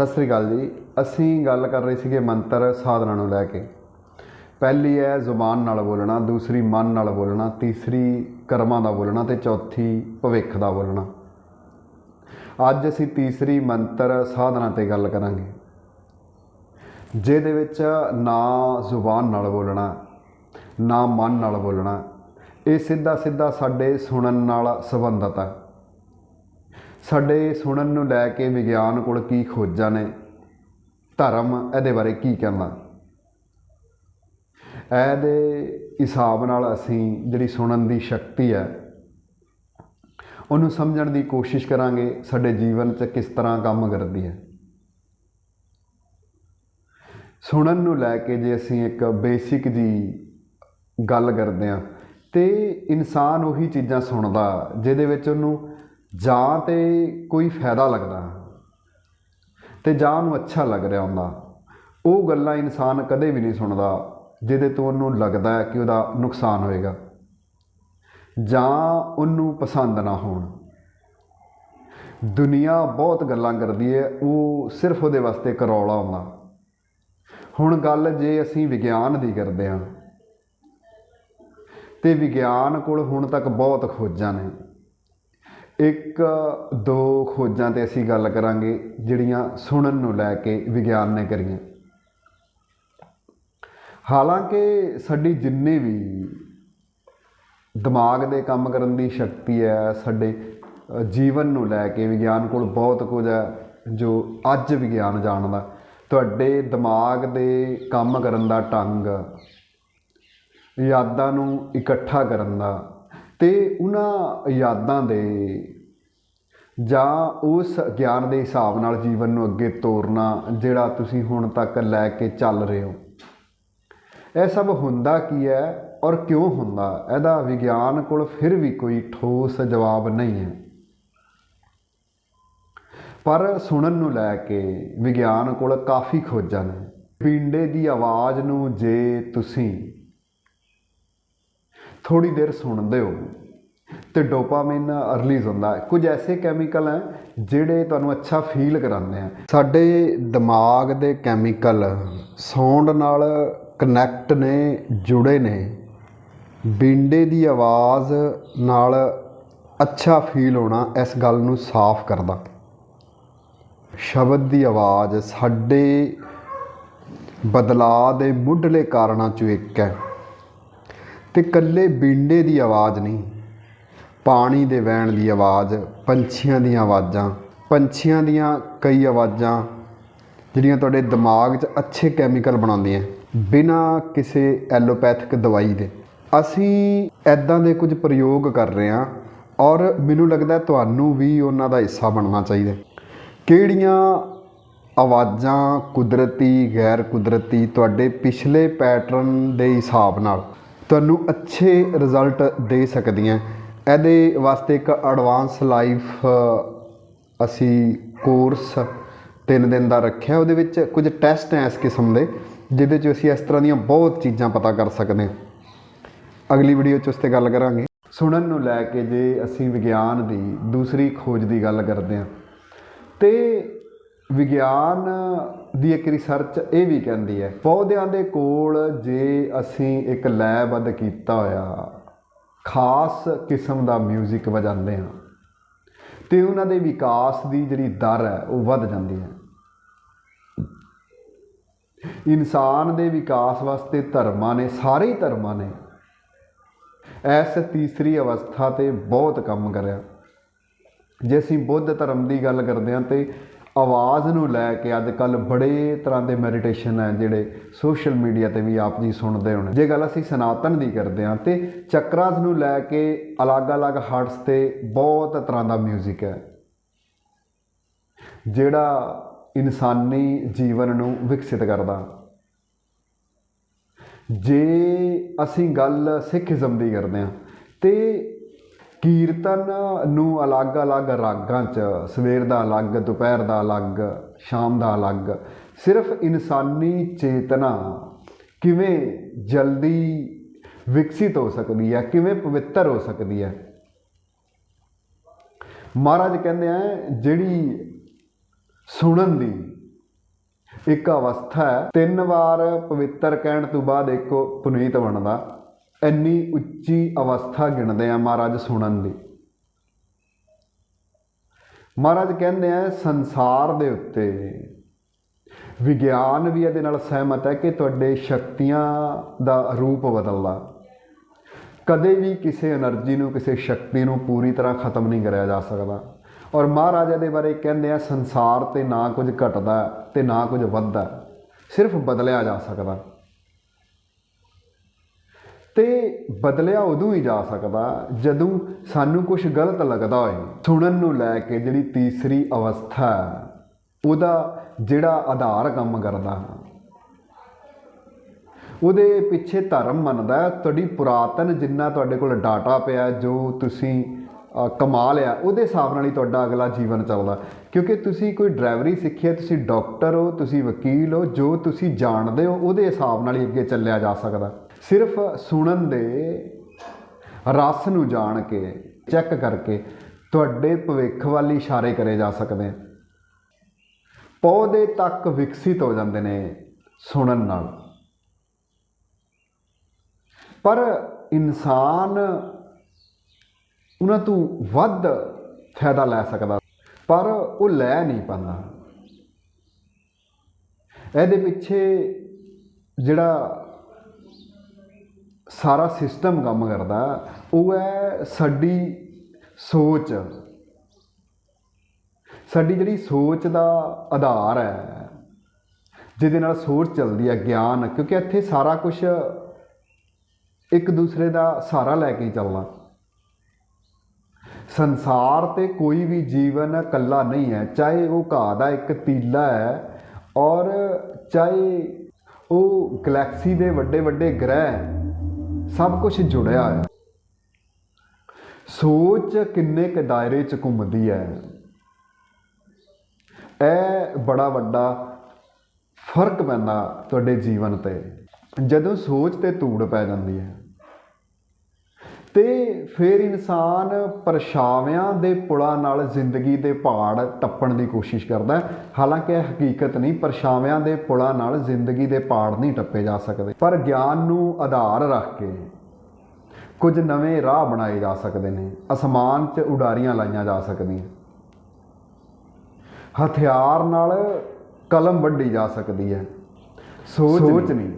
ਸਤਿ ਸ੍ਰੀ ਅਕਾਲ ਜੀ। ਅਸੀਂ ਗੱਲ ਕਰ ਰਹੇ ਸੀਗੇ ਮੰਤਰ ਸਾਧਨਾ ਨੂੰ ਲੈ ਕੇ। ਪਹਿਲੀ ਹੈ ਜ਼ੁਬਾਨ ਨਾਲ ਬੋਲਣਾ, ਦੂਸਰੀ ਮਨ ਨਾਲ ਬੋਲਣਾ, ਤੀਸਰੀ ਕਰਮਾਂ ਦਾ ਬੋਲਣਾ ਤੇ ਚੌਥੀ ਭਵਿੱਖ ਦਾ ਬੋਲਣਾ। ਅੱਜ ਅਸੀਂ ਤੀਸਰੀ ਮੰਤਰ ਸਾਧਨਾ ਤੇ ਗੱਲ ਕਰਾਂਗੇ। ਜਿਹਦੇ ਵਿੱਚ ਨਾ ਜ਼ੁਬਾਨ ਨਾਲ ਬੋਲਣਾ, ਨਾ ਮਨ ਨਾਲ ਬੋਲਣਾ, ਇਹ ਸਿੱਧਾ ਸਿੱਧਾ ਸਾਡੇ ਸੁਣਨ ਨਾਲ ਸੰਬੰਧਤ ਹੈ ਸਾਡੇ ਸੁਣਨ ਨੂੰ ਲੈ ਕੇ ਵਿਗਿਆਨ ਕੋਲ ਕੀ ਖੋਜਾਂ ਨੇ? ਧਰਮ ਇਹਦੇ ਬਾਰੇ ਕੀ ਕਹਿੰਦਾ ਇਹਦੇ ਹਿਸਾਬ ਨਾਲ ਅਸੀਂ ਜਿਹੜੀ ਸੁਣਨ ਦੀ ਸ਼ਕਤੀ ਹੈ, ਉਹਨੂੰ ਸਮਝਣ ਦੀ ਕੋਸ਼ਿਸ਼ ਕਰਾਂਗੇ ਸਾਡੇ ਜੀਵਨ 'ਚ ਕਿਸ ਤਰ੍ਹਾਂ ਕੰਮ ਕਰਦੀ ਹੈ। ਸੁਣਨ ਨੂੰ ਲੈ ਕੇ ਜੇ ਅਸੀਂ ਇੱਕ ਬੇਸਿਕ ਜੀ ਗੱਲ ਕਰਦੇ ਹਾਂ, ਤੇ ਇਨਸਾਨ ਉਹੀ ਚੀਜ਼ਾਂ ਸੁਣਦਾ, ਜਿਹਦੇ ਵਿੱਚ ਉਹਨੂੰ ਜਾਂ ਤੇ ਕੋਈ ਫਾਇਦਾ ਲੱਗਦਾ ਤੇ ਜਾਂ ਉਹਨੂੰ ਅੱਛਾ ਲੱਗ ਰਿਹਾ ਹੁੰਦਾ। ਉਹ ਗੱਲਾਂ ਇਨਸਾਨ ਕਦੇ ਵੀ ਨਹੀਂ ਸੁਣਦਾ, ਜਿਹਦੇ ਤੋਂ ਉਹਨੂੰ ਲੱਗਦਾ ਹੈ ਕਿ ਉਹਦਾ ਨੁਕਸਾਨ ਹੋਏਗਾ। ਜਾਂ ਉਹਨੂੰ ਪਸੰਦ ਨਾ ਹੋਣ। ਦੁਨੀਆ ਬਹੁਤ ਗੱਲਾਂ ਕਰਦੀ ਹੈ, ਉਹ ਸਿਰਫ ਉਹਦੇ ਵਾਸਤੇ ਕਰੌਲਾ ਹੁੰਦਾ। ਹੁਣ ਗੱਲ ਜੇ ਅਸੀਂ ਵਿਗਿਆਨ ਦੀ ਕਰਦੇ ਹਾਂ, ਤੇ ਵਿਗਿਆਨ ਕੋਲ ਹੁਣ ਤੱਕ ਬਹੁਤ ਖੋਜਾਂ ਨੇ। ਇੱਕ, ਦੋ ਖੋਜਾਂ ਤੇ ਅਸੀਂ ਗੱਲ ਕਰਾਂਗੇ ਜਿਹੜੀਆਂ ਸੁਣਨ ਨੂੰ ਲੈ ਕੇ ਵਿਗਿਆਨ ਨੇ ਕਰੀਆਂ। ਹਾਲਾਂਕਿ ਸਾਡੀ ਜਿੰਨੀ ਵੀ ਦਿਮਾਗ ਦੇ ਕੰਮ ਕਰਨ ਦੀ ਸ਼ਕਤੀ ਹੈ, ਸਾਡੇ ਜੀਵਨ ਨੂੰ ਲੈ ਕੇ ਵਿਗਿਆਨ ਕੋਲ ਬਹੁਤ ਕੁਝ ਹੈ ਜੋ ਅੱਜ ਵਿਗਿਆਨ ਜਾਣਦਾ। ਤੁਹਾਡੇ ਦਿਮਾਗ ਦੇ ਕੰਮ ਕਰਨ ਦਾ ਢੰਗ, ਯਾਦਾਂ ਨੂੰ ਇਕੱਠਾ ਕਰਨ ਦਾ ਤੇ ਉਹਨਾਂ ਯਾਦਾਂ ਦੇ ਜਾਂ ਉਸ ਗਿਆਨ ਦੇ ਹਿਸਾਬ ਨਾਲ ਜੀਵਨ ਨੂੰ ਅੱਗੇ ਤੋਰਨਾ ਜਿਹੜਾ ਤੁਸੀਂ ਹੁਣ ਤੱਕ ਲੈ ਕੇ ਚੱਲ ਰਹੇ ਹੋ। ਇਹ ਸਭ ਹੁੰਦਾ ਕੀ ਹੈ ਔਰ ਕਿਉਂ ਹੁੰਦਾ? ਇਹਦਾ ਵਿਗਿਆਨ ਕੋਲ ਫਿਰ ਵੀ ਕੋਈ ਠੋਸ ਜਵਾਬ ਨਹੀਂ ਹੈ। ਪਰ ਸੁਣਨ ਨੂੰ ਲੈ ਕੇ ਵਿਗਿਆਨ ਕੋਲ ਕਾਫੀ ਖੋਜਾਂ ਨੇ। ਪਿੰਡੇ ਦੀ ਆਵਾਜ਼ ਨੂੰ ਜੇ ਤੁਸੀਂ ਥੋੜੀ ਦੇਰ ਸੁਣਦੇ ਹੋ ਤੇ ਡੋਪਾਮਾਈਨ ਰਿਲੀਜ਼ ਹੁੰਦਾ ਹੈ। ਕੁਝ ਐਸੇ ਕੈਮੀਕਲ ਹੈ ਜਿਹੜੇ ਤੁਹਾਨੂੰ ਅੱਛਾ ਫੀਲ ਕਰਾਉਂਦੇ ਆ। ਸਾਡੇ ਦਿਮਾਗ ਦੇ ਕੈਮੀਕਲ ਸਾਊਂਡ ਨਾਲ ਕਨੈਕਟ ਨੇ, ਜੁੜੇ ਨੇ। ਬਿੰਡੇ ਦੀ ਆਵਾਜ਼ ਨਾਲ ਅੱਛਾ ਫੀਲ ਹੋਣਾ ਇਸ ਗੱਲ ਨੂੰ ਸਾਫ਼ ਕਰਦਾ। ਸ਼ਬਦ ਦੀ ਆਵਾਜ਼ ਸਾਡੇ ਬਦਲਾਅ ਦੇ ਮੁੱਢਲੇ ਕਾਰਨਾਂ ਚੋਂ ਇੱਕ ਹੈ। ਤੇ ਕੱਲੇ ਬਿੰਡੇ ਦੀ ਆਵਾਜ਼ ਨਹੀਂ, ਪਾਣੀ ਦੇ ਵਹਿਣ ਦੀ ਆਵਾਜ਼, ਪੰਛੀਆਂ ਦੀਆਂ ਆਵਾਜ਼ਾਂ, ਪੰਛੀਆਂ ਦੀਆਂ ਕਈ ਆਵਾਜ਼ਾਂ, ਜਿਹੜੀਆਂ ਤੁਹਾਡੇ ਦਿਮਾਗ 'ਚ ਅੱਛੇ ਕੈਮੀਕਲ ਬਣਾਉਂਦੀਆਂ, ਬਿਨਾਂ ਕਿਸੇ ਐਲੋਪੈਥਿਕ ਦਵਾਈ ਦੇ। ਅਸੀਂ ਐਦਾਂ ਦੇ ਕੁਝ ਪ੍ਰਯੋਗ ਕਰ ਰਹੇ ਹਾਂ ਔਰ ਮੈਨੂੰ ਲੱਗਦਾ ਤੁਹਾਨੂੰ ਵੀ ਉਹਨਾਂ ਦਾ ਹਿੱਸਾ ਬਣਨਾ ਚਾਹੀਦਾ। ਕਿਹੜੀਆਂ ਆਵਾਜ਼ਾਂ ਕੁਦਰਤੀ, ਗੈਰ ਕੁਦਰਤੀ ਤੁਹਾਡੇ ਪਿਛਲੇ ਪੈਟਰਨ ਦੇ ਹਿਸਾਬ ਨਾਲ ਤੁਹਾਨੂੰ ਅੱਛੇ ਰਿਜ਼ਲਟ ਦੇ ਸਕਦੀਆਂ। ਇਹਦੇ ਵਾਸਤੇ ਇੱਕ ਐਡਵਾਂਸ ਲਾਈਫ ਅਸੀਂ ਕੋਰਸ 3 ਦਿਨ ਦਾ ਰੱਖਿਆ। ਉਹਦੇ ਵਿੱਚ ਕੁਝ ਟੈਸਟ ਹੈ ਇਸ ਕਿਸਮ ਦੇ, ਜਿਹਦੇ 'ਚ ਅਸੀਂ ਇਸ ਤਰ੍ਹਾਂ ਦੀਆਂ ਬਹੁਤ ਚੀਜ਼ਾਂ ਪਤਾ ਕਰ ਸਕਦੇ ਹਾਂ। ਅਗਲੀ ਵੀਡੀਓ 'ਚ ਉਸ ਤੇ ਗੱਲ ਕਰਾਂਗੇ। ਸੁਣਨ ਨੂੰ ਲੈ ਕੇ ਜੇ ਅਸੀਂ ਵਿਗਿਆਨ ਦੀ ਦੂਸਰੀ ਖੋਜ ਦੀ ਗੱਲ ਕਰਦੇ ਹਾਂ, ਤੇ ਵਿਗਿਆਨ ਦੀ ਇੱਕ ਰਿਸਰਚ ਇਹ ਵੀ ਕਹਿੰਦੀ ਹੈ, ਪੌਦਿਆਂ ਦੇ ਕੋਲ ਜੇ ਅਸੀਂ ਇੱਕ ਲੈਬੱਧ ਕੀਤਾ ਹੋਇਆ, ਖਾਸ ਕਿਸਮ ਦਾ 뮤직 ਵਜਾਉਂਦੇ ਹਾਂ, ਤੇ ਉਹਨਾਂ ਦੇ ਵਿਕਾਸ ਦੀ ਜਿਹੜੀ ਦਰ ਹੈ, ਉਹ ਵੱਧ ਜਾਂਦੀ ਹੈ। ਇਨਸਾਨ ਦੇ ਵਿਕਾਸ ਵਾਸਤੇ ਧਰਮਾਂ ਨੇ, ਸਾਰੇ ਹੀ ਧਰਮਾਂ ਨੇ, ਇਸ ਤੀਸਰੀ ਅਵਸਥਾ ਤੇ ਬਹੁਤ ਕੰਮ ਕਰਿਆ। ਜੇ ਅਸੀਂ ਬੁੱਧ ਧਰਮ ਦੀ ਗੱਲ ਕਰਦੇ ਹਾਂ ਤੇ ਆਵਾਜ਼ ਨੂੰ ਲੈ ਕੇ ਅੱਜ ਕੱਲ ਬੜੇ ਤਰ੍ਹਾਂ ਦੇ ਮੈਡੀਟੇਸ਼ਨ ਹੈ ਜਿਹੜੇ ਸੋਸ਼ਲ ਮੀਡੀਆ ਤੇ ਵੀ ਆਪ ਜੀ ਸੁਣਦੇ ਹੋਣ। ਜੇ ਗੱਲ ਅਸੀਂ ਸਨਾਤਨ ਦੀ ਕਰਦੇ ਹਾਂ ਤੇ ਚੱਕਰਾਸ ਨੂੰ ਲੈ ਕੇ ਅਲੱਗ-ਅਲੱਗ ਹਰਟਸ ਤੇ ਬਹੁਤ ਤਰ੍ਹਾਂ ਦਾ 뮤직 ਹੈ। ਜਿਹੜਾ ਇਨਸਾਨੀ ਜੀਵਨ ਨੂੰ ਵਿਕਸਿਤ ਕਰਦਾ। ਜੇ ਅਸੀਂ ਗੱਲ ਸਿੱਖੀਜ਼ਮ ਦੀ ਕਰਦੇ ਹਾਂ ਤੇ ਕੀਰਤਨ ਨੂੰ ਅਲੱਗ-ਅਲੱਗ ਰਾਗਾਂ 'ਚ, ਸਵੇਰ ਦਾ ਅਲੱਗ, ਦੁਪਹਿਰ ਦਾ ਅਲੱਗ, ਸ਼ਾਮ ਦਾ ਅਲੱਗ, ਸਿਰਫ ਇਨਸਾਨੀ ਚੇਤਨਾ ਕਿਵੇਂ ਜਲਦੀ ਵਿਕਸਿਤ ਹੋ ਸਕਦੀ ਹੈ, ਕਿਵੇਂ ਪਵਿੱਤਰ ਹੋ ਸਕਦੀ ਹੈ? ਮਹਾਰਾਜ ਕਹਿੰਦੇ ਆ, ਜਿਹੜੀ ਸੁਣਨ ਦੀ ਇੱਕ ਅਵਸਥਾ ਹੈ, ਤਿੰਨ ਵਾਰ ਪਵਿੱਤਰ ਕਹਿਣ ਤੋਂ ਬਾਅਦ ਇੱਕ ਪੁਨੀਤ ਬਣਦਾ। ਇੰਨੀ ਉੱਚੀ ਅਵਸਥਾ ਗਿਣਦੇ ਆ ਮਹਾਰਾਜ ਸੁਣਨ ਦੀ। ਮਹਾਰਾਜ ਕਹਿੰਦੇ ਆ, ਸੰਸਾਰ ਦੇ ਉੱਤੇ ਵਿਗਿਆਨ ਵੀ ਇਹਦੇ ਨਾਲ ਸਹਿਮਤ ਹੈ ਕਿ ਤੁਹਾਡੇ ਸ਼ਕਤੀਆਂ ਦਾ ਰੂਪ ਬਦਲਦਾ। ਕਦੇ ਵੀ ਕਿਸੇ એનર્ਜੀ ਨੂੰ, ਕਿਸੇ ਸ਼ਕਤੀ ਨੂੰ ਪੂਰੀ ਤਰ੍ਹਾਂ ਖਤਮ ਨਹੀਂ ਕਰਿਆ ਜਾ ਸਕਦਾ। ਔਰ ਮਹਾਰਾਜ ਇਹਦੇ ਬਾਰੇ ਕਹਿੰਦੇ ਆ, ਸੰਸਾਰ ਤੇ ਨਾ ਕੁਝ ਘਟਦਾ ਤੇ ਨਾ ਕੁਝ ਵੱਧਦਾ, ਸਿਰਫ ਬਦਲਿਆ ਜਾ ਸਕਦਾ। ਤੇ ਬਦਲਿਆ ਉਦੋਂ ਹੀ ਜਾ ਸਕਦਾ ਜਦੋਂ ਸਾਨੂੰ ਕੁਝ ਗਲਤ ਲੱਗਦਾ ਹੋਏ। ਸੁਣਨ ਨੂੰ ਲੈ ਕੇ ਜਿਹੜੀ ਤੀਸਰੀ ਅਵਸਥਾ ਉਹਦਾ ਜਿਹੜਾ ਆਧਾਰ ਕੰਮ ਕਰਦਾ। ਉਹਦੇ ਪਿੱਛੇ ਧਰਮ ਮੰਨਦਾ ਤੁਹਾਡੀ ਪੁਰਾਤਨ ਜਿੰਨਾ ਤੁਹਾਡੇ ਕੋਲ ਡਾਟਾ ਪਿਆ, ਜੋ ਤੁਸੀਂ ਕਮਾ ਲਿਆ, ਉਹਦੇ ਹਿਸਾਬ ਨਾਲ ਹੀ ਤੁਹਾਡਾ ਅਗਲਾ ਜੀਵਨ ਚੱਲਦਾ। ਕਿਉਂਕਿ ਤੁਸੀਂ ਕੋਈ ਡਰਾਈਵਰੀ ਸਿੱਖੀ ਹੈ, ਤੁਸੀਂ ਡਾਕਟਰ ਹੋ, ਤੁਸੀਂ ਵਕੀਲ ਹੋ, ਜੋ ਤੁਸੀਂ ਜਾਣਦੇ ਹੋ, ਉਹਦੇ ਹਿਸਾਬ ਨਾਲ ਹੀ ਅੱਗੇ ਚੱਲਿਆ ਜਾ ਸਕਦਾ। ਸਿਰਫ ਸੁਣਨ ਦੇ ਰਸ ਨੂੰ ਜਾਣ ਕੇ ਚੈੱਕ ਕਰਕੇ ਤੁਹਾਡੇ ਭਵਿੱਖ ਵੱਲ ਇਸ਼ਾਰੇ ਕਰੇ ਜਾ ਸਕਦੇ ਪੌਦੇ ਤੱਕ ਵਿਕਸਿਤ ਹੋ ਜਾਂਦੇ ਨੇ ਸੁਣਨ ਨਾਲ। ਪਰ ਇਨਸਾਨ ਉਹਨਾਂ ਤੋਂ ਵੱਧ ਫਾਇਦਾ ਲੈ ਸਕਦਾ, ਪਰ ਉਹ ਲੈ ਨਹੀਂ ਪਾਉਂਦਾ। ਇਹਦੇ ਪਿੱਛੇ ਜਿਹੜਾ ਸਾਰਾ ਸਿਸਟਮ ਕੰਮ ਕਰਦਾ, ਉਹ ਹੈ ਸਾਡੀ ਸੋਚ। ਸਾਡੀ ਜਿਹੜੀ ਸੋਚ ਦਾ ਆਧਾਰ ਹੈ, ਜਿਹਦੇ ਨਾਲ ਸੋਚ ਚੱਲਦੀ ਹੈ, ਗਿਆਨ, ਕਿਉਂਕਿ ਇੱਥੇ ਸਾਰਾ ਕੁਝ ਇੱਕ ਦੂਸਰੇ ਦਾ ਸਹਾਰਾ ਲੈ ਕੇ ਹੀ ਚੱਲਣਾ। ਸੰਸਾਰ ਤੇ ਕੋਈ ਵੀ ਜੀਵਨ ਇਕੱਲਾ ਨਹੀਂ ਹੈ, ਚਾਹੇ ਉਹ ਘਾਹ ਦਾ ਇੱਕ ਤੀਲਾ ਹੈ ਔਰ ਚਾਹੇ ਉਹ ਗੈਲੈਕਸੀ ਦੇ ਵੱਡੇ ਵੱਡੇ ਗ੍ਰਹਿ ਸਭ ਕੁਝ ਜੁੜਿਆ ਹੈ। ਸੋਚ ਕਿੰਨੇ ਕ ਦਾਇਰੇ ਚ ਘੁੰਮਦੀ ਹੈ। ਇਹ ਬੜਾ ਵੱਡਾ ਫ਼ਰਕ ਪੈਂਦਾ ਤੁਹਾਡੇ ਜੀਵਨ ਤੇ। ਜਦੋਂ ਸੋਚ ਤੇ ਧੂੜ ਪੈ ਜਾਂਦੀ ਹੈ ਤੇ ਫਿਰ ਇਨਸਾਨ ਪਰਛਾਵਿਆਂ ਦੇ ਪੁਲਾਂ ਨਾਲ ਜ਼ਿੰਦਗੀ ਦੇ ਪਹਾੜ ਟੱਪਣ ਦੀ ਕੋਸ਼ਿਸ਼ ਕਰਦਾ ਹੈ। ਹਾਲਾਂਕਿ ਇਹ ਹਕੀਕਤ ਨਹੀਂ ਪਰਛਾਵਿਆਂ ਦੇ ਪੁਲਾਂ ਨਾਲ ਜ਼ਿੰਦਗੀ ਦੇ ਪਹਾੜ ਨਹੀਂ ਟੱਪੇ ਜਾ ਸਕਦੇ ਪਰ ਗਿਆਨ ਨੂੰ ਆਧਾਰ ਰੱਖ ਕੇ ਕੁਝ ਨਵੇਂ ਰਾਹ ਬਣਾਏ ਜਾ ਸਕਦੇ ਨੇ। ਅਸਮਾਨ 'ਚ ਉਡਾਰੀਆਂ ਲਾਈਆਂ ਜਾ ਸਕਦੀਆਂ। ਹਥਿਆਰ ਨਾਲ ਕਲਮ ਵੱਢੀ ਜਾ ਸਕਦੀ ਹੈ। ਸੋਚ ਨਹੀਂ।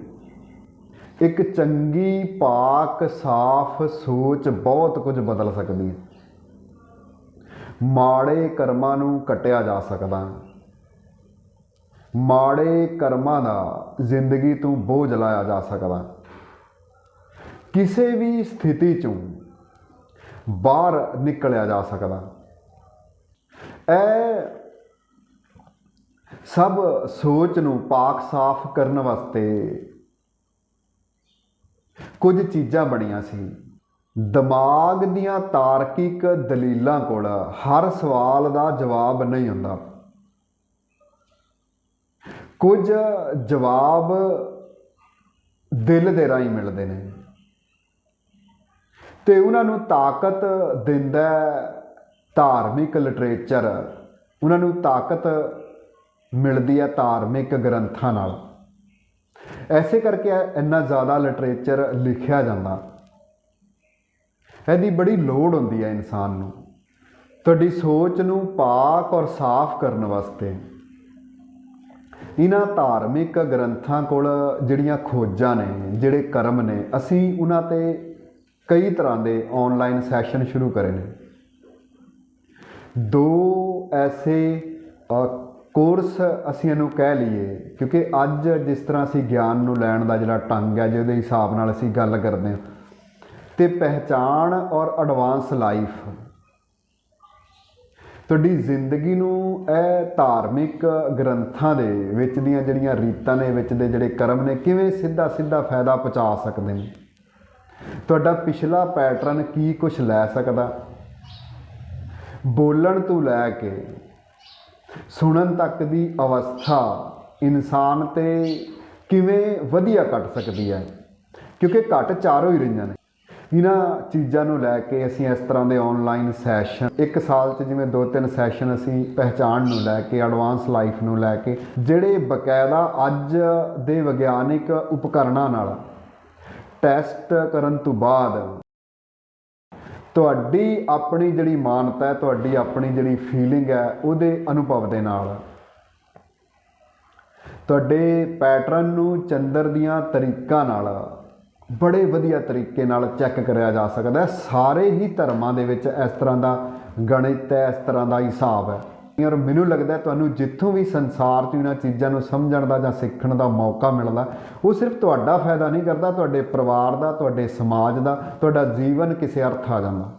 ਇੱਕ ਚੰਗੀ ਪਾਕ, ਸਾਫ਼ ਸੋਚ ਬਹੁਤ ਕੁਝ ਬਦਲ ਸਕਦੀ ਹੈ। ਮਾੜੇ ਕਰਮਾਂ ਨੂੰ ਕਟਿਆ ਜਾ ਸਕਦਾ। ਮਾੜੇ ਕਰਮਾਂ ਦਾ ਜ਼ਿੰਦਗੀ ਤੋਂ ਬੋਝ ਲਾਇਆ ਜਾ ਸਕਦਾ। ਕਿਸੇ ਵੀ ਸਥਿਤੀ ਚੋਂ ਬਾਹਰ ਨਿਕਲਿਆ ਜਾ ਸਕਦਾ। ਇਹ ਸਭ ਸੋਚ ਨੂੰ ਪਾਕ, ਸਾਫ਼ ਕਰਨ ਵਾਸਤੇ ਕੁਝ ਚੀਜ਼ਾਂ ਬਣੀਆਂ ਸੀ। ਦਿਮਾਗ ਦੀਆਂ ਤਾਰਕਿਕ ਦਲੀਲਾਂ ਕੋਲ ਹਰ ਸਵਾਲ ਦਾ ਜਵਾਬ ਨਹੀਂ ਹੁੰਦਾ। ਕੁਝ ਜਵਾਬ ਦਿਲ ਦੇ ਰਾਹੀਂ ਮਿਲਦੇ ਨੇ। ਤੇ ਉਹਨਾਂ ਨੂੰ ਤਾਕਤ ਦਿੰਦਾ ਧਾਰਮਿਕ ਲਿਟਰੇਚਰ। ਉਹਨਾਂ ਨੂੰ ਤਾਕਤ ਮਿਲਦੀ ਹੈ ਧਾਰਮਿਕ ਗ੍ਰੰਥਾਂ ਨਾਲ। ਐਸੇ ਕਰਕੇ ਇੰਨਾ ਜ਼ਿਆਦਾ ਲਿਟਰੇਚਰ ਲਿਖਿਆ ਜਾਂਦਾ। ਇਹਦੀ ਬੜੀ ਲੋੜ ਹੁੰਦੀ ਹੈ ਇਨਸਾਨ ਨੂੰ। ਤੁਹਾਡੀ ਸੋਚ ਨੂੰ ਪਾਕ ਔਰ ਸਾਫ਼ ਕਰਨ ਵਾਸਤੇ। ਇਹਨਾਂ ਧਾਰਮਿਕ ਗ੍ਰੰਥਾਂ ਕੋਲ ਜਿਹੜੀਆਂ ਖੋਜਾਂ ਨੇ, ਜਿਹੜੇ ਕਰਮ ਨੇ, ਅਸੀਂ ਉਹਨਾਂ ਤੇ ਕਈ ਤਰ੍ਹਾਂ ਦੇ ਆਨਲਾਈਨ ਸੈਸ਼ਨ ਸ਼ੁਰੂ ਕਰੇ ਨੇ। ਦੋ ਐਸੇ ਕੋਰਸ ਅਸੀਂ ਇਹਨੂੰ ਕਹਿ ਲਈਏ, ਕਿਉਂਕਿ ਅੱਜ ਜਿਸ ਤਰ੍ਹਾਂ ਅਸੀਂ ਗਿਆਨ ਨੂੰ ਲੈਣ ਦਾ ਜਿਹੜਾ ਢੰਗ ਹੈ, ਜਿਹਦੇ ਹਿਸਾਬ ਨਾਲ ਅਸੀਂ ਗੱਲ ਕਰਦੇ ਹਾਂ, ਤੇ ਪਹਿਚਾਣ ਔਰ ਐਡਵਾਂਸ ਲਾਈਫ ਤੁਹਾਡੀ ਜ਼ਿੰਦਗੀ ਨੂੰ ਇਹ ਧਾਰਮਿਕ ਗ੍ਰੰਥਾਂ ਦੇ ਵਿੱਚ ਦੀਆਂ ਜਿਹੜੀਆਂ ਰੀਤਾਂ ਨੇ, ਵਿੱਚ ਦੇ ਜਿਹੜੇ ਕਰਮ ਨੇ, ਕਿਵੇਂ ਸਿੱਧਾ ਸਿੱਧਾ ਫਾਇਦਾ ਪਹੁੰਚਾ ਸਕਦੇ ਨੇ? ਤੁਹਾਡਾ ਪਿਛਲਾ ਪੈਟਰਨ ਕੀ ਕੁਝ ਲੈ ਸਕਦਾ? ਬੋਲਣ ਤੋਂ ਲੈ ਕੇ ਸੁਣਨ ਤੱਕ ਦੀ ਅਵਸਥਾ ਇਨਸਾਨ ਤੇ ਕਿਵੇਂ ਵਧੀਆ ਕੱਟ ਸਕਦੀ ਹੈ? ਕਿਉਂਕਿ ਘਟ ਚਾਰੋਂ ਹੀ ਰਹੀਆਂ ਨੇ। ਇਹਨਾਂ ਚੀਜ਼ਾਂ ਨੂੰ ਲੈ ਕੇ ਅਸੀਂ ਇਸ ਤਰ੍ਹਾਂ ਦੇ ਆਨਲਾਈਨ ਸੈਸ਼ਨ ਇੱਕ ਸਾਲ 'ਚ ਜਿਵੇਂ ਦੋ ਤਿੰਨ ਸੈਸ਼ਨ ਅਸੀਂ ਪਹਿਚਾਣ ਨੂੰ ਲੈ ਕੇ ਐਡਵਾਂਸ ਲਾਈਫ ਨੂੰ ਲੈ ਕੇ, ਜਿਹੜੇ ਬਕਾਇਦਾ ਅੱਜ ਦੇ ਵਿਗਿਆਨਿਕ ਉਪਕਰਨਾਂ ਨਾਲ ਟੈਸਟ ਕਰਨ ਤੋਂ ਬਾਅਦ ਤੁਹਾਡੀ ਆਪਣੀ ਜਿਹੜੀ ਮਾਨਤਾ ਹੈ, ਤੁਹਾਡੀ ਆਪਣੀ ਜਿਹੜੀ ਫੀਲਿੰਗ ਹੈ, ਉਹਦੇ ਅਨੁਭਵ ਦੇ ਨਾਲ। ਤੁਹਾਡੇ ਪੈਟਰਨ ਨੂੰ ਚੰਦਰ ਦੀਆਂ ਤਰੀਕਾਂ ਨਾਲ ਬੜੇ ਵਧੀਆ ਤਰੀਕੇ ਨਾਲ ਚੈੱਕ ਕਰਿਆ ਜਾ ਸਕਦਾ ਸਾਰੇ ਹੀ ਧਰਮਾਂ ਦੇ ਵਿੱਚ ਇਸ ਤਰ੍ਹਾਂ ਦਾ ਗਣਿਤ ਹੈ, ਇਸ ਤਰ੍ਹਾਂ ਦਾ ਹਿਸਾਬ ਹੈ। ਔਰ ਮੈਨੂੰ ਲੱਗਦਾ ਤੁਹਾਨੂੰ ਜਿੱਥੋਂ ਵੀ ਸੰਸਾਰ 'ਚ ਇਹਨਾਂ ਚੀਜ਼ਾਂ ਨੂੰ ਸਮਝਣ ਦਾ ਜਾਂ ਸਿੱਖਣ ਦਾ ਮੌਕਾ ਮਿਲਦਾ, ਉਹ ਸਿਰਫ ਤੁਹਾਡਾ ਫਾਇਦਾ ਨਹੀਂ ਕਰਦਾ, ਤੁਹਾਡੇ ਪਰਿਵਾਰ ਦਾ, ਤੁਹਾਡੇ ਸਮਾਜ ਦਾ, ਤੁਹਾਡਾ ਜੀਵਨ ਕਿਸੇ ਅਰਥ ਆ ਜਾਂਦਾ।